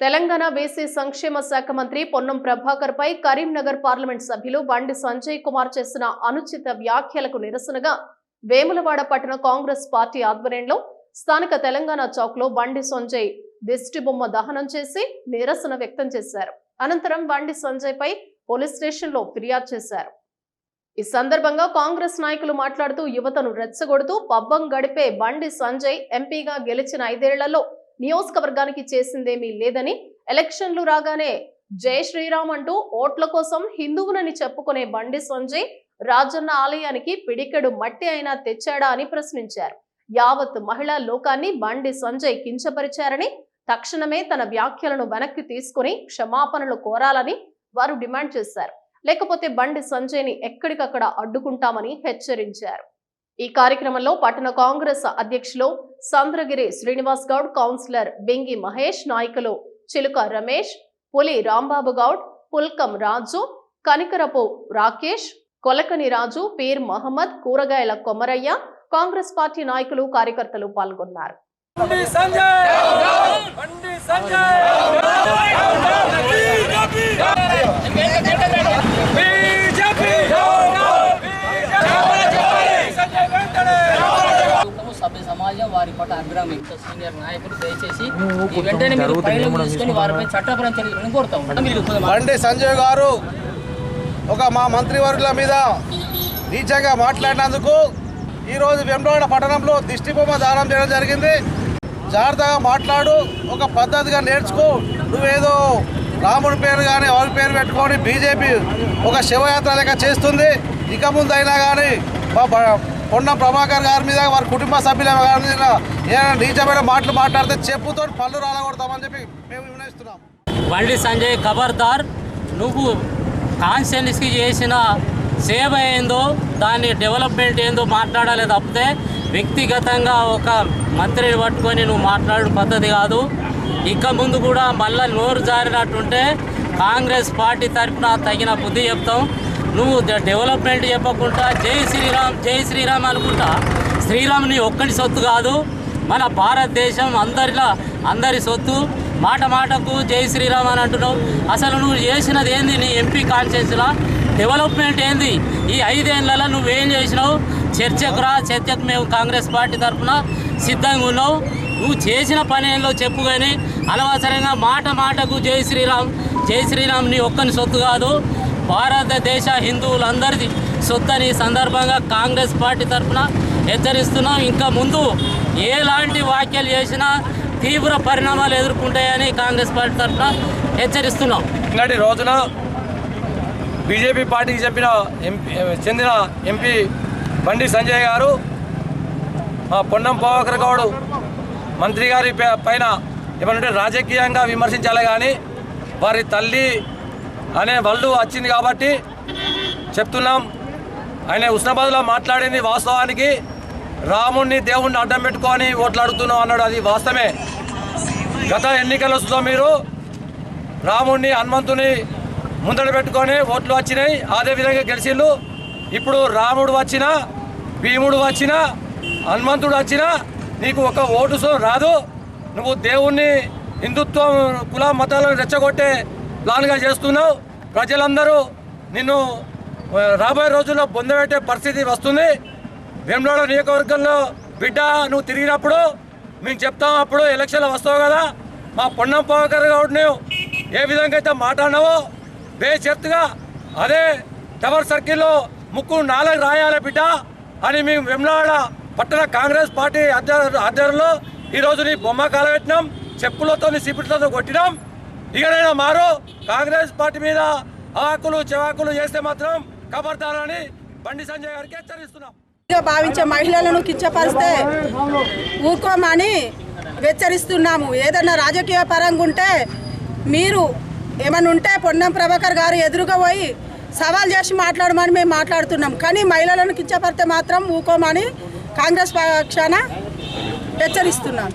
Telangana BC సంక్షేమ శాఖ మంత్రి పొన్నం ప్రభాకర్ పై కరీంనగర్ పార్లమెంట్ సభ్యులు బండి సంజయ్ కుమార్ చేసిన అనుచిత వ్యాఖ్యలకు నిరసనగా వేములవాడ పట్టణ కాంగ్రెస్ పార్టీ ఆధ్వర్యంలో స్థానిక తెలంగాణ చౌక్లో బండి సంజయ్ దిష్టి బొమ్మ దహనం చేసి నిరసన వ్యక్తం చేశారు. అనంతరం బండి సంజయ్ పై పోలీస్ స్టేషన్లో ఫిర్యాదు చేశారు. ఈ సందర్భంగా కాంగ్రెస్ నాయకులు మాట్లాడుతూ యువతను రెచ్చగొడుతూ పబ్బం గడిపే బండి సంజయ్ ఎంపీగా గెలిచిన ఐదేళ్ళలో నియోజకవర్గానికి చేసిందేమీ లేదని ఎలక్షన్లు రాగానే జై శ్రీరామ్ అంటూ ఓట్ల కోసం హిందువునని చెప్పుకునే బండి సంజయ్ రాజన్న ఆలయానికి పిడికెడు మట్టి అయినా తెచ్చాడా అని ప్రశ్నించారు. యావత్ మహిళా లోకాన్ని బండి సంజయ్ కించపరిచారని తక్షణమే తన వ్యాఖ్యలను వెనక్కి తీసుకుని క్షమాపణలు కోరాలని వారు డిమాండ్ చేశారు. లేకపోతే బండి సంజయ్ని ఎక్కడికక్కడ అడ్డుకుంటామని హెచ్చరించారు. ఈ కార్యక్రమంలో పట్టణ కాంగ్రెస్ అధ్యక్షులు సంద్రగిరి శ్రీనివాస్ గౌడ్ కౌన్సిలర్ బెంగి మహేష్ నాయకులు చిలుక రమేష్ పులి రాంబాబు గౌడ్ పుల్కం రాజు కనికరపు రాకేష్ కొలకని రాజు పీర్ మహమ్మద్ కూరగాయల కొమరయ్య కాంగ్రెస్ పార్టీ నాయకులు కార్యకర్తలు పాల్గొన్నారు సంజయ్ బండి సంజయ్ బీజేపీ సంజయ్ వెంటనే ప్రభుత్వము, సభ్య సమాజం వారి పట్ల అభిరామించ సీనియర్ నాయకులు దయచేసి ఈ వెంటనే మీరు పైన తీసుకొని వారిపై చట్టపరం చర్యలను కోరుతాం బండి సంజయ్ గారు ఒక మా మంత్రివర్గుల మీద నీచంగా మాట్లాడినందుకు ఈరోజు వెంబడవాడ పట్టణంలో దిష్టి బొమ్మ దానం చేయడం జరిగింది. జాగ్రత్తగా మాట్లాడు ఒక పద్ధతిగా నేర్చుకో. నువ్వేదో రాముడి పేరు కానీ ఎవరి పేరు పెట్టుకొని బీజేపీ ఒక శివయాత్ర లెక్క చేస్తుంది. ఇక ముందైనా కానీ మా పొన్నం ప్రభాకర్ గారి మీద వారి కుటుంబ సభ్యుల మీద ఏదైనా నీచమైన మాటలు మాట్లాడితే చెప్పుతో పళ్ళు రాలగొడతామని చెప్పి మేము నిర్ణయిస్తున్నాం బండి సంజయ్ ఖబర్దార్ నువ్వు కాన్స్టిట్యున్సీకి చేసిన సేవ ఏందో దాని డెవలప్మెంట్ ఏందో మాట్లాడాలి తప్పితే వ్యక్తిగతంగా ఒక మంత్రిని పట్టుకొని నువ్వు మాట్లాడడం పద్ధతి కాదు. ఇక ముందు కూడా మళ్ళీ నోరు జారినట్టుంటే కాంగ్రెస్ పార్టీ తరఫున తగిన బుద్ధి చెప్తాం. నువ్వు డెవలప్మెంట్ చెప్పకుండా జై శ్రీరామ్ జై శ్రీరామ్ అనుకుంటా శ్రీరామ్ నీ ఒక్కడి సొత్తు కాదు మన భారతదేశం అందరిలా అందరి సొత్తు. మాట మాటకు జై శ్రీరామ్ అని అంటున్నావు. అసలు నువ్వు చేసినది ఏంది నీ ఎంపీ కాన్షియన్స్లా డెవలప్మెంట్ ఏంది? ఈ ఐదేళ్ళలో నువ్వేం చేసినావు? చర్చకు రా చర్చకు మేము కాంగ్రెస్ పార్టీ తరఫున సిద్ధంగా ఉన్నావు. నువ్వు చేసిన పని ఏందో చెప్పు కానీ అనవసరంగా మాట మాటకు జై శ్రీరామ్ జై శ్రీరామ్ నీ ఒక్కని సొత్తు కాదు. భారతదేశ హిందువులందరిది సొత్తని సందర్భంగా కాంగ్రెస్ పార్టీ తరఫున హెచ్చరిస్తున్నాం. ఇంకా ముందు ఎలాంటి వ్యాఖ్యలు చేసినా తీవ్ర పరిణామాలు ఎదుర్కొంటాయని కాంగ్రెస్ పార్టీ తరఫున హెచ్చరిస్తున్నాం. ఇలాంటి రోజున బీజేపీ పార్టీకి చెప్పిన ఎంపీ చెందిన ఎంపీ బండి సంజయ్ గారు మా పొన్నం ప్రభాకర్ గౌడ్ మంత్రి గారి పైన ఏమంటే రాజకీయంగా విమర్శించాలి కానీ వారి తల్లి అనే వాళ్ళు వచ్చింది కాబట్టి చెప్తున్నాం. ఆయన ఉస్నాబాద్లో మాట్లాడింది వాస్తవానికి రాముణ్ణి దేవుణ్ణి అడ్డం పెట్టుకొని ఓట్లు అడుగుతున్నాం అన్నాడు. అది వాస్తవమే. గత ఎన్నికలలో మీరు రాముణ్ణి హనుమంతుని ముందడ పెట్టుకొని ఓట్లు వచ్చినాయి. అదే విధంగా గెలిచిండు ఇప్పుడు రాముడు వచ్చినా భీముడు వచ్చినా హనుమంతుడు వచ్చినా నీకు ఒక ఓటు రాదు. నువ్వు దేవుణ్ణి హిందుత్వం కుల మతాలను రెచ్చగొట్టే ప్లాన్గా చేస్తున్నావు. ప్రజలందరూ నిన్ను రాబోయే రోజుల్లో పొందబెట్టే పరిస్థితి వస్తుంది. వేములవాడ నియోజకవర్గంలో బిడ్డ నువ్వు తిరిగినప్పుడు మేము చెప్తాం అప్పుడు ఎలక్షన్లు వస్తావు కదా. మా పొన్నం పవకర్ గౌడ్ నువ్వు ఏ విధంగా అయితే మాట్లాడినావో బేచెత్తుగా అదే టవర్ సర్కిల్లో ముక్కు నాలుగు రాయాలి బిడ్డ అని మేము వెమ్లాడ పట్టణ కాంగ్రెస్ పార్టీ అధ్యక్ష ఆధ్వర్యంలో ఈరోజు నీ బొమ్మ కాలబెట్టినాం. చెప్పులతో సిపిట్లతో కొట్టినాం. ఇకనైనా మారు కాంగ్రెస్ పార్టీ మీద ఆకులు చెవాకులు చేస్తే మాత్రం ఖబర్దారని బండి సంజయ్ గారికి హెచ్చరిస్తున్నాం. భావించే మహిళలను కించపరిస్తే ఊరుకోమని హెచ్చరిస్తున్నాము. ఏదన్నా రాజకీయ పరంగా ఉంటే మీరు ఏమన్నా ఉంటే పొన్నం ప్రభాకర్ గారు ఎదురుగా పోయి సవాల్ చేసి మాట్లాడమని మేము మాట్లాడుతున్నాం. కానీ మహిళలను కించపరితే మాత్రం ఊకోమని కాంగ్రెస్ పక్షాన హెచ్చరిస్తున్నాం